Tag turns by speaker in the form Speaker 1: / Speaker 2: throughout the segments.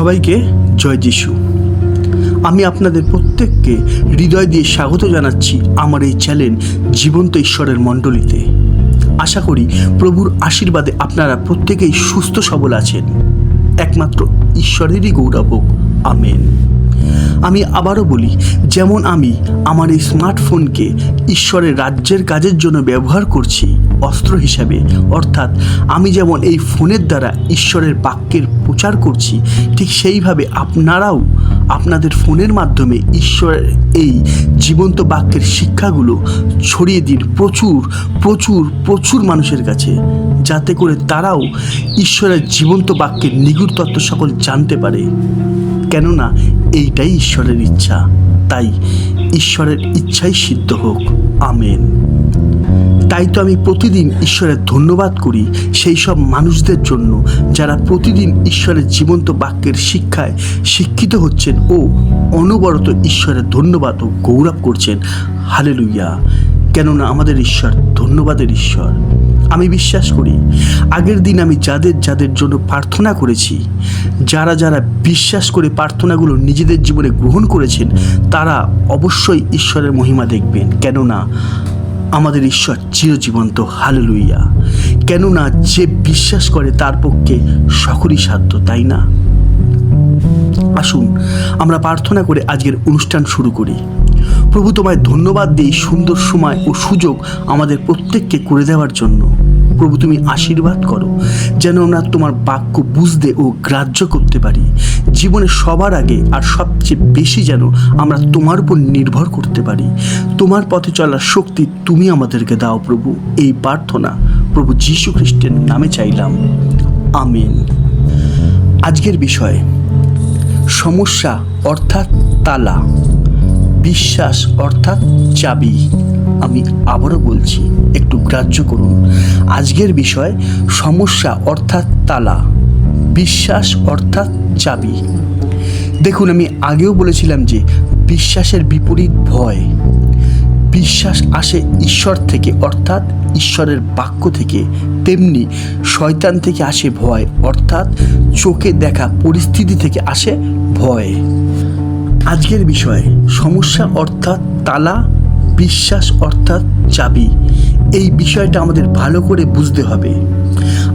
Speaker 1: সবাইকে জয় যিশু। আমি আপনাদের প্রত্যেককে হৃদয় দিয়ে স্বাগত জানাচ্ছি আমার এই চ্যানেল জীবন্ত ঈশ্বরের মণ্ডলীতে। আশা করি প্রভুর আশীর্বাদে আপনারা প্রত্যেকেই সুস্থ সবল আছেন। একমাত্র ঈশ্বরেরই গৌরব হোক আমেন। আমি আবারও বলি, যেমন আমি আমার এই স্মার্টফোনকে ঈশ্বরের রাজ্যের কাজের জন্য ব্যবহার করছি অস্ত্র হিসাবে। অর্থাৎ আমি যেমন এই ফোনের দ্বারা ঈশ্বরের বাক্যের প্রচার করছি, ঠিক সেইভাবে আপনারাও আপনাদের ফোনের মাধ্যমে ঈশ্বরের এই জীবন্ত বাক্যের শিক্ষাগুলো ছড়িয়ে দিন প্রচুর প্রচুর প্রচুর মানুষের কাছে, যাতে করে তারাও ঈশ্বরের জীবন্ত বাক্যের নিগুড় তত্ত্ব সকল জানতে পারে। কেননা এইটাই ঈশ্বরের ইচ্ছা, তাই ঈশ্বরের ইচ্ছাই সিদ্ধ হোক। আমেন। তাই তো আমি প্রতিদিন ঈশ্বরের ধন্যবাদ করি সেই সব মানুষদের জন্য যারা প্রতিদিন ঈশ্বরের জীবন্ত বাক্যের শিক্ষায় শিক্ষিত হচ্ছেন ও অনবরত ঈশ্বরের ধন্যবাদ ও গৌরব করছেন। হালেলুইয়া কেননা আমাদের ঈশ্বর ধন্যবাদের ঈশ্বর। আমি বিশ্বাস করি, আগের দিন আমি যাদের যাদের জন্য প্রার্থনা করেছি, যারা যারা বিশ্বাস করে প্রার্থনাগুলো নিজেদের জীবনে গ্রহণ করেছেন, তারা অবশ্যই ঈশ্বরের মহিমা দেখবেন। কেননা আমাদের ঈশ্বর চিরজীবন্ত হালেলুইয়া কেননা যে বিশ্বাস করে তার পক্ষে সকলই সাধ্য, তাই না? আসুন, আমরা প্রার্থনা করে আজকের অনুষ্ঠান শুরু করি। প্রভু তোমায় ধন্যবাদ দিই সুন্দর সময় ও সুযোগ আমাদের প্রত্যেককে করে দেওয়ার জন্য। প্রভু তুমি আশীর্বাদ করো, যেন আমরা তোমার বাক্য বুঝতে ও গ্রাহ্য করতে পারি। জীবনে সবার আগে আর সবচেয়ে বেশি যেন আমরা তোমার উপর নির্ভর করতে পারি। তোমার পথে চলার শক্তি তুমি আমাদেরকে দাও প্রভু। এই প্রার্থনা প্রভু যীশু খ্রিস্টের নামে চাইলাম। আমিন। আজকের বিষয়, সমস্যা অর্থাৎ তালা, বিশ্বাস অর্থাৎ চাবি। আমি আবারও বলছি, একটু গ্রাহ্য করুন। আজকের বিষয়, সমস্যা অর্থাৎ তালা, বিশ্বাস অর্থাৎ চাবি। দেখুন, আমি আগেও বলেছিলাম যে বিশ্বাসের বিপরীত ভয়। বিশ্বাস আসে ঈশ্বর থেকে, অর্থাৎ ঈশ্বরের বাক্য থেকে। তেমনি শয়তান থেকে আসে ভয়, অর্থাৎ চোখে দেখা পরিস্থিতি থেকে আসে ভয়। আজকের বিষয়, সমস্যা অর্থাৎ তালা, বিশ্বাস অর্থাৎ চাবি। এই বিষয়টা আমাদের ভালো করে বুঝতে হবে।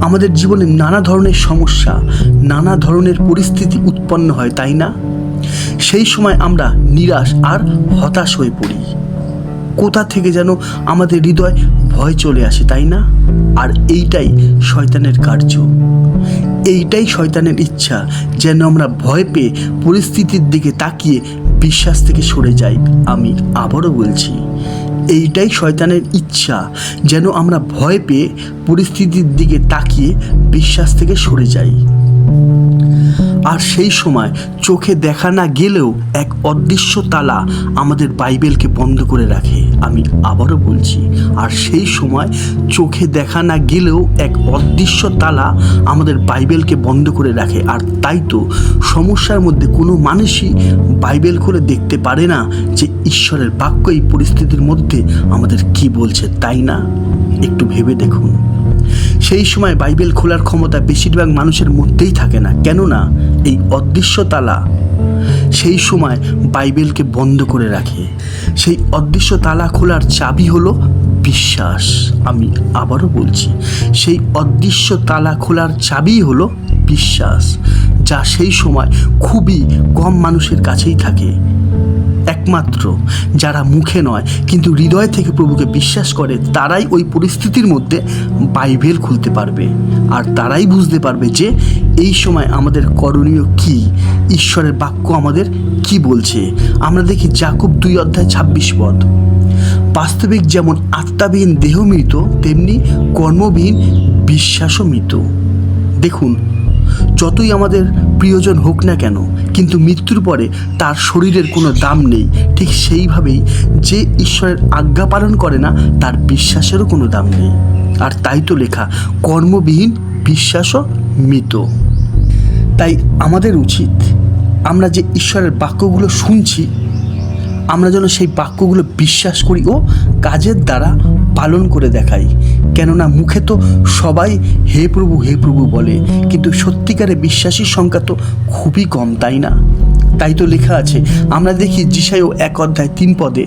Speaker 1: আমাদের জীবনে নানা ধরনের সমস্যা, নানা ধরনের পরিস্থিতি উৎপন্ন হয়, তাই না? সেই সময় আমরা নিরাশ আর হতাশ হয়ে পড়ি। কোথা থেকে যেন আমাদের হৃদয় ভয় চলে আসে, তাই না? আর এইটাই শয়তানের কার্য। এইটাই শয়তানের ইচ্ছা, যেন আমরা ভয় পেয়ে পরিস্থিতির দিকে তাকিয়ে বিশ্বাস থেকে সরে যাই। আমি আবারও বলছি এইটাই শয়তানের ইচ্ছা যেন আমরা ভয় পেয়ে পরিস্থিতির দিকে তাকিয়ে বিশ্বাস থেকে সরে যাই। আর সেই সময় চোখে দেখা না গেলেও এক অদৃশ্য তালা আমাদের বাইবেলকে বন্ধ করে রাখে। আমি আবারও বলছি, আর সেই সময় চোখে দেখা না গেলেও এক অদৃশ্য তালা আমাদের বাইবেলকে বন্ধ করে রাখে। আর তাই তো সমস্যার মধ্যে কোনো মানুষই বাইবেল খুলে দেখতে পারে না যে ঈশ্বরের বাক্য এই পরিস্থিতির মধ্যে আমাদের কি বলছে, তাই না? একটু ভেবে দেখুন। সেই সময় বাইবেল খোলার ক্ষমতা বেশিরভাগ মানুষের মধ্যেই থাকে না। কেননা এই অদৃশ্য তালা সেই সময় বাইবেলকে বন্ধ করে রাখে। সেই অদৃশ্য তালা খোলার চাবি হলো বিশ্বাস। আমি আবারও বলছি, সেই অদৃশ্য তালা খোলার চাবি হলো বিশ্বাস, যা সেই সময় খুবই কম মানুষের কাছেই থাকে। একমাত্র, যারা মুখে নয়, কিন্তু হৃদয় থেকে প্রভুকে বিশ্বাস করে, তারাই ওই পরিস্থিতির মধ্যে বাইবেল খুলতে পারবে। আর তারাই বুঝতে পারবে যে, এই সময় আমাদের করণীয় কি, ঈশ্বরের বাক্য আমাদের কি বলছে। আমরা দেখি জাকুব দুই অধ্যায় ছাব্বিশ পদ। বাস্তবিক যেমন আত্মাবিহীন দেহ মৃত, তেমনি কর্মবিহীন বিশ্বাসও মৃত। দেখুন যতই আমাদের প্রিয়জন হোক না কেন, কিন্তু মৃত্যুর পরে তার শরীরের কোনো দাম নেই। ঠিক সেইভাবেই যে ঈশ্বরের আজ্ঞা পালন করে না, তার বিশ্বাসেরও কোনো দাম নেই। আর তাই তো লেখা, কর্মবিহীন বিশ্বাসও মৃত। তাই আমাদের উচিত আমরা যে ঈশ্বরের বাক্যগুলো শুনছি, আমরা যেন সেই বাক্যগুলো বিশ্বাস করি ও কাজের দ্বারা পালন করে দেখাই। কেননা মুখে তো সবাই হে প্রভু হে প্রভু বলে, কিন্তু সত্যিকারে বিশ্বাসীর সংখ্যা তো খুবই কম, তাই না? তাই তো লেখা আছে, আমরা দেখি যিশায়ও এক অধ্যায় তিন পদে,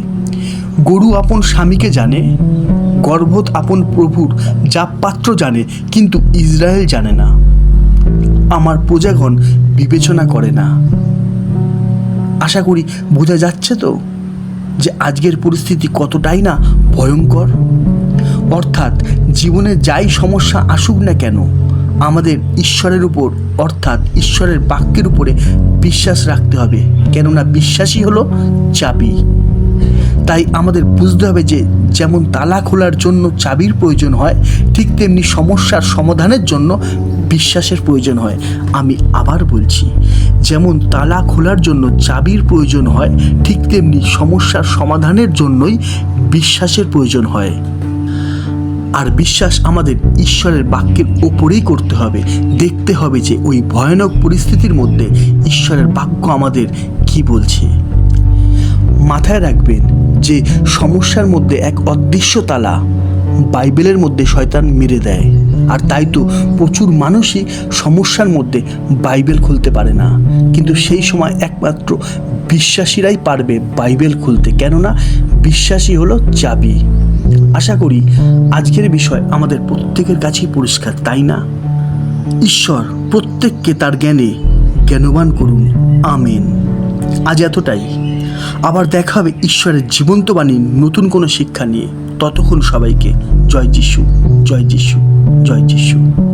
Speaker 1: গরু আপন স্বামীকে জানে, গর্ভত আপন প্রভুর যা পাত্র জানে, কিন্তু ইসরায়েল জানে না। আমার প্রজাগণ বিবেচনা করে না। আশা করি বোঝা যাচ্ছে তো যে আজকের পরিস্থিতি কতটাই না ভয়ঙ্কর? অর্থাৎ জীবনে যাই সমস্যা আসুক না কেন, আমাদের ঈশ্বরের উপর, অর্থাৎ ঈশ্বরের বাক্যের উপরে বিশ্বাস রাখতে হবে। কেননা বিশ্বাসই হলো চাবি। তাই আমাদের বুঝতে হবে যে, যেমন তালা খোলার জন্য চাবির প্রয়োজন হয়, ঠিক তেমনি সমস্যার সমাধানের জন্য বিশ্বাসের প্রয়োজন হয়। আমি আবার বলছি, যেমন তালা খোলার জন্য চাবির প্রয়োজন হয়, ঠিক তেমনি সমস্যার সমাধানের জন্যই বিশ্বাসের প্রয়োজন হয়। আর বিশ্বাস আমাদের ঈশ্বরের বাক্যের ওপরেই করতে হবে। দেখতে হবে যে ওই ভয়ানক পরিস্থিতির মধ্যে ঈশ্বরের বাক্য আমাদের কি বলছে। মাথায় রাখবেন যে সমস্যার মধ্যে এক অদৃশ্য তালা। বাইবেলের মধ্যে শয়তান মেরে দেয়। আর তাই তো প্রচুর মানুষই সমস্যার মধ্যে বাইবেল খুলতে পারে না। কিন্তু সেই সময় একমাত্র বিশ্বাসীরাই পারবে বাইবেল খুলতে। কেননা বিশ্বাসী হলো চাবি। আশা করি আজকের বিষয় আমাদের প্রত্যেকের কাছেই পরিষ্কার, তাই না? ঈশ্বর প্রত্যেককে তার জ্ঞানে জ্ঞানবান করুন। আমেন। আজ এতটাই। আবার দেখা হবে ঈশ্বরের জীবন্ত বাণীর নতুন কোনো শিক্ষা নিয়ে। ততক্ষণ সবাইকে জয় যিশু জয় যিশু জয় যিশু।